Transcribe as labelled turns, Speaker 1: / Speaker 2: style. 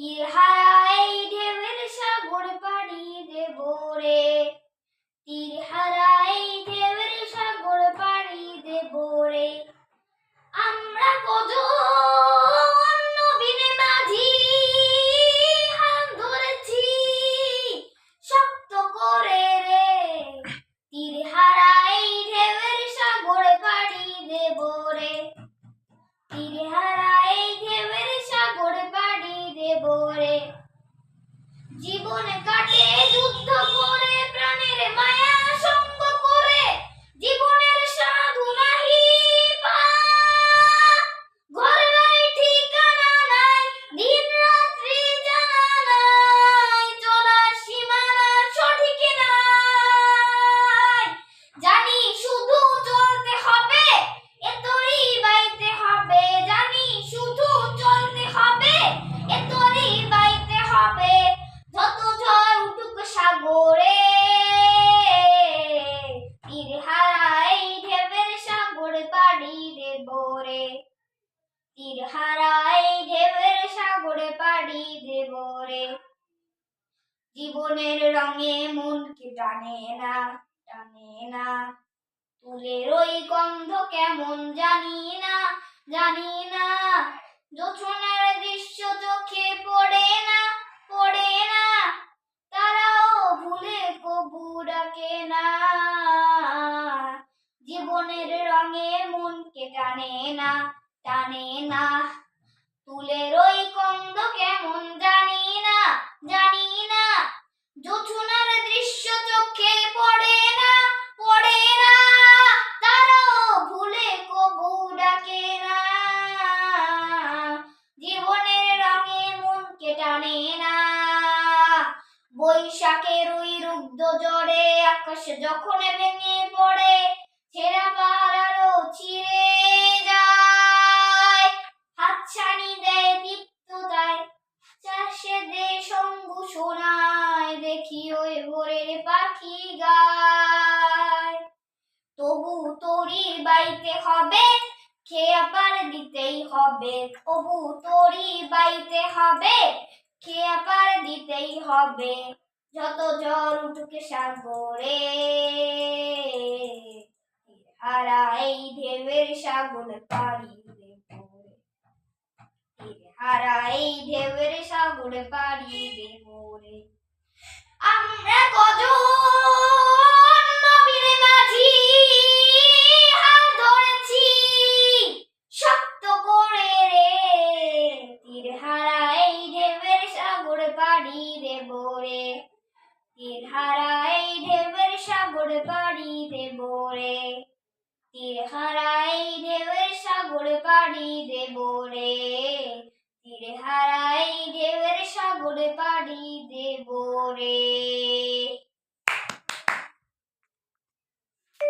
Speaker 1: তীর হারাই ঢেউয়ের সাগর পাড়ি দেব রে। তীর হারাই ঢেউয়ের সাগর পাড়ি দেব রে। আমরা কত নবীনে মাঝি হাত ধরেছি শক্ত করে রে। তীর হারাই ঢেউয়ের সাগর পাড়ি দেব রে। তীর হারাই দেব রে তীর হারাই ঢেবের সাগরে পাড়ি দেব রে। জীবনের রঙে মনকে টানে না টানে না। তুলের ওই গন্ধ কেমন জানি না জানি না। যোছনার দৃশ্য চোখে পড়ে না পড়ে না। তারাও ভুলে কবু ডাকে না। জীবনের রঙে মনকে টানে না টানে না। তুলের ওই কন্দ কেমন জানি না জানি না। জোছনার দৃশ্য চোখে পড়ে না পড়ে না। তারাও ভুলে কবু ডাকে না। জীবনের রঙে মনকে টানে না। বৈশাখের ওই রুগ্ধ জড়ে আকাশ যখন ভেঙে পাখি গায়। তবু তরি বাইতে হবে খেয়া পার দিতেই হবে? তবু তরি বাইতে হবে খেয়া পার দিতেই হবে? যত জ্বর উঠুকে সাগরে হারাই ঢেউয়ের সাগর পাড়ি দেব রে। হারাই ঢেউয়ের সাগর পাড়ি রে পাড়ি দেব রে। তীর হারাই ঢেউয়ের সাগর পাড়ি দেব রে। তীর হারাই ঢেউয়ের সাগর পাড়ি দেব রে। তীর হারাই ঢেউয়ের সাগরে পাড়ি দেব রে।